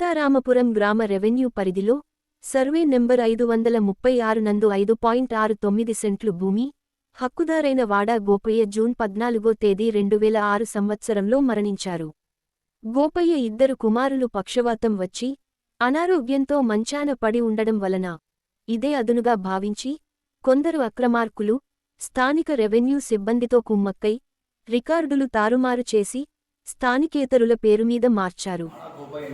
సీతారామపురం గ్రామ రెవెన్యూ పరిధిలో survey number ఐదు వందల ముప్పై ఆరు నందు ఐదు పాయింట్ ఆరు తొమ్మిది సెంట్లు భూమి హక్కుదారైన వాడా గోపయ్య జూన్ పద్నాలుగో తేదీ రెండు వేల ఆరు సంవత్సరంలో మరణించారు. గోపయ్య ఇద్దరు కుమారులు పక్షవాతం వచ్చి అనారోగ్యంతో మంచాన పడి ఉండడం వలన ఇదే అదునుగా భావించి కొందరు అక్రమార్కులు స్థానిక రెవెన్యూ సిబ్బందితో కుమ్మక్కై రికార్డులు తారుమారు చేసి స్థానికేతరుల పేరు మీద మార్చారు.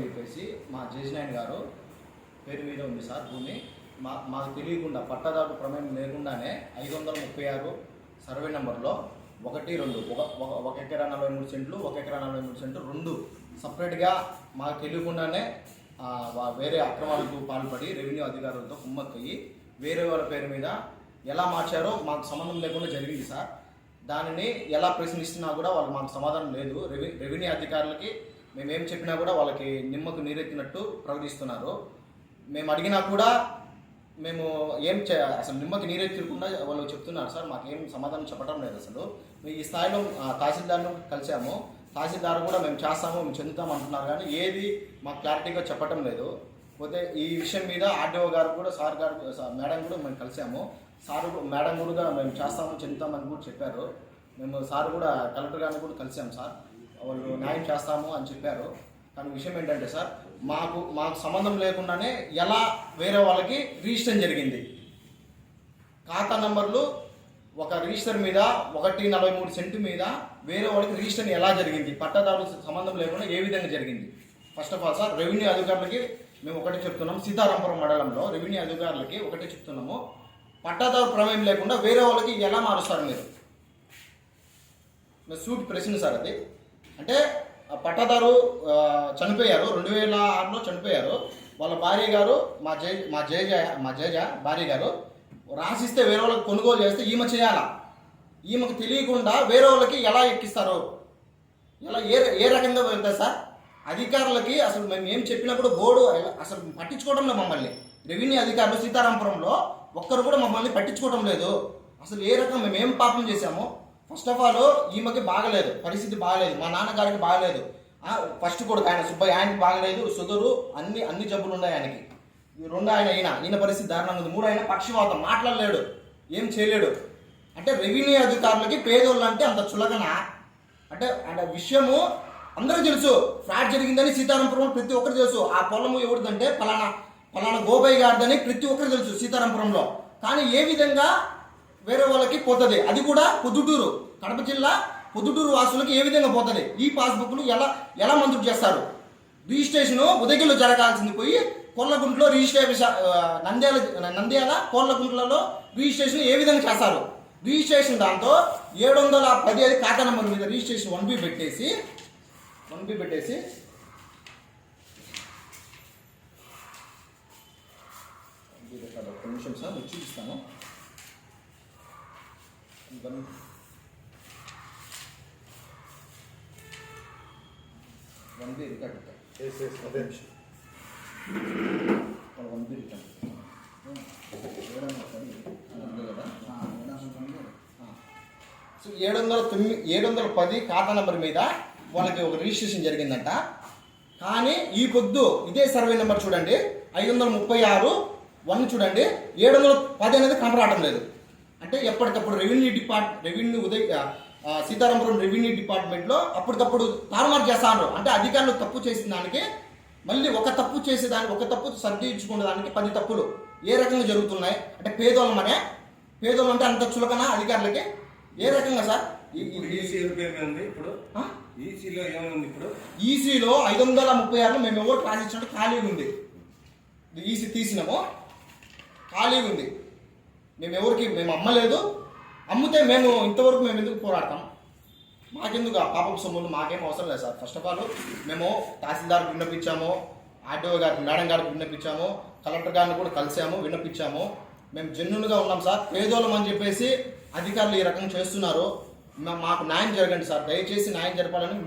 చెప్పేసి మా గారు పేరు మీద ఉంది సార్ భూమి. మా మాకు తెలియకుండా పట్టదారు ప్రమేయం లేకుండానే ఐదు వందల ముప్పై ఆరు సర్వే నెంబర్లో ఒకటి రెండు ఒక ఒక- ఒక ఎకరా నలభై మూడు సెంట్లు ఒక ఎకరా నలభై మూడు సెంట్లు రెండు సపరేట్గా మాకు తెలియకుండానే వేరే అక్రమాలకు పాల్పడి రెవెన్యూ అధికారులతో కుమ్మక్కయ్యి వేరే వాళ్ళ పేరు మీద ఎలా మార్చారో మాకు సంబంధం లేకుండా జరిగింది సార్. దానిని ఎలా ప్రశ్నిస్తున్నా కూడా వాళ్ళు మాకు సమాధానం లేదు. రెవె రెవెన్యూ అధికారులకి మేము ఏం చెప్పినా కూడా వాళ్ళకి నిమ్మకు నీరెత్తినట్టు ప్రకటిస్తున్నారు. మేము అడిగినా కూడా మేము ఏం చే అసలు నిమ్మకి నీరెత్తకుండా వాళ్ళు చెప్తున్నారు సార్ మాకేం సమాధానం చెప్పడం లేదు అసలు. ఈ స్థాయిలో తహసీల్దార్ను కలిసాము. తహసీల్దార్ కూడా మేము చేస్తాము మేము చెందుతాం అంటున్నారు కానీ ఏది మాకు క్లారిటీగా చెప్పడం లేదు. పోతే ఈ విషయం మీద ఆర్డీఓ గారు కూడా సార్ గారు సార్ మేడం కూడా మేము కలిసాము. సార్ మేడం కూడా మేము చేస్తాము చెందుతామని కూడా చెప్పారు. మేము సార్ కూడా కలెక్టర్ గారిని కూడా కలిసాము సార్. వాళ్ళు న్యాయం చేస్తాము అని చెప్పారు. కానీ విషయం ఏంటంటే సార్ మాకు మాకు సంబంధం లేకుండానే ఎలా వేరే వాళ్ళకి రిజిస్టర్ జరిగింది. ఖాతా నంబర్లు ఒక రిజిస్టర్ మీద ఒకటి నలభై మూడు సెంటు మీద వేరే వాళ్ళకి రిజిస్టర్ ఎలా జరిగింది? పట్టాదారు సంబంధం లేకుండా ఏ విధంగా జరిగింది? First of all sir revenue అధికారులకి మేము ఒకటి చెప్తున్నాం సీతారాంపురం మండలంలో రెవెన్యూ అధికారులకి ఒకటి చెప్తున్నాము. పట్టాదారు ప్రమేయం లేకుండా వేరే వాళ్ళకి ఎలా మారుస్తారు మీరు? మీరు సూట్ ప్రశ్న సార్ అది. అంటే ఆ పట్టాదారు చనిపోయారు రెండు వేల ఆరులో చనిపోయారు. వాళ్ళ భార్య గారు మా జై మా జయజ మా జయజ భార్య గారు రాసిస్తే వేరే వాళ్ళకి కొనుగోలు చేస్తే ఈమె చేయాలా? ఈమెకు తెలియకుండా వేరే వాళ్ళకి ఎలా ఎక్కిస్తారు? ఎలా ఏ ఏ రకంగా వెళ్తారు సార్? అధికారులకి అసలు మేము ఏం చెప్పినప్పుడు బోర్డు అసలు పట్టించుకోవడం లేదు మమ్మల్ని. రెవెన్యూ అధికారులు సీతారాంపురంలో ఒక్కరు కూడా మమ్మల్ని పట్టించుకోవడం లేదు. అసలు ఏ రకం మేము ఏం పాపం చేశాము? ఫస్ట్ ఆఫ్ ఆల్ ఈమెకి బాగలేదు. పరిస్థితి బాగలేదు. మా నాన్నగారికి బాగలేదు. ఫస్ట్ కొడుకు ఆయన సుబ్బయ్య ఆయనకి బాగలేదు. షుగరు అన్ని అన్ని జబ్బులు ఉన్నాయి ఆయనకి. రెండు ఆయన ఈయన. ఈయన పరిస్థితి దారుణంగా ఉంది. మూడు ఆయన పక్షవాతం. మాట్లాడలేడు. ఏం చేయలేడు. అంటే రెవెన్యూ అధికారులకి పేదోళ్ళు అంటే అంత చులకన. అంటే అంటే విషయము అందరూ తెలుసు ఫ్రాడ్ జరిగిందని సీతారాంపురం ప్రతి ఒక్కరు తెలుసు. ఆ పొలము ఎవరిదంటే పలానా పలానా గోపయ్య గారిదని ప్రతి ఒక్కరు తెలుసు సీతారాంపురంలో. కానీ ఏ విధంగా వేరే వాళ్ళకి పోతుంది? అది కూడా పొద్దుటూరు కడప జిల్లా పొద్దుటూరు వాసులకి ఏ విధంగా పోతుంది? ఈ పాస్బుక్లు ఎలా ఎలా మంజూరు చేస్తారు? రిజిస్ట్రేషన్ ఉదగిలో జరగాల్సింది పోయి కోళ్ళగుంట్లో రిజిస్ట్రేషన్ నంద్యాల నంద్యాల కోళ్ళగుంట్లలో రిజిస్ట్రేషన్ ఏ విధంగా చేస్తారు? రిజిస్ట్రేషన్ దాంతో ఏడు వందల పది అది ఖాతా నెంబర్ మీద రిజిస్ట్రేషన్ వన్ బి పెట్టేసి బి పెట్టేసి. ఒక్క నిమిషం సార్ మీకు చూపిస్తాను వన్ బి రికార్డ్. ఒక్క నిమిషం. వన్ బి రికార్డ్ సో ఏడు వందల తొమ్మిది ఏడు వందల పది ఖాతా నెంబర్ మీద వాళ్ళకి ఒక రిజిస్ట్రేషన్ జరిగిందంట కానీ ఈ పొద్దు ఇదే సర్వే నెంబర్ చూడండి ఐదు వందల ముప్పై ఆరు వన్ చూడండి ఏడు వందల పది అనేది కనపడటం లేదు అంటే ఎప్పటికప్పుడు revenue depart revenue Udaya Seetharamapuram revenue డిపార్ట్మెంట్లో అప్పటికప్పుడు తారుమారు చేస్తాను అంటే అధికారులు తప్పు చేసిన దానికి మళ్ళీ ఒక తప్పు చేసేదానికి ఒక తప్పు సర్దించుకునే దానికి పది తప్పులు ఏ రకంగా జరుగుతున్నాయి అంటే పేదోళ్ళమనే పేదోళ్ళు అంటే అంత చులకన అధికారులకి ఏ రకంగా సార్ ఇప్పుడు ఈసీలో ఏమైంది ఇప్పుడు? ఈసీలో ఐదు వందల ముప్పై ఆరులో మేము ఎవరు రాసిచ్చినట్టు ఖాళీగా ఉంది. ఈసీ తీసినాము. ఖాళీగా ఉంది. మేము ఎవరికి మేము అమ్మలేదు. అమ్మితే మేము ఇంతవరకు మేము ఎందుకు పోరాడతాం? మాకెందుకు ఆ పాపం సొమ్ములు? మాకేం అవసరం లేదు సార్. ఫస్ట్ ఆఫ్ ఆల్ మేము తహసీల్దార్కి విన్నపించాము. ఆర్టీఓ గారికి మేడం గారికి విన్నపించాము. కలెక్టర్ గారిని కూడా కలిసాము విన్నపించాము. మేము జెన్యున్గా ఉన్నాం సార్. పేదోళం అని చెప్పేసి అధికారులు ఈ రకంగా చేస్తున్నారు. మాకు న్యాయం జరగండి సార్. దయచేసి న్యాయం జరపాలని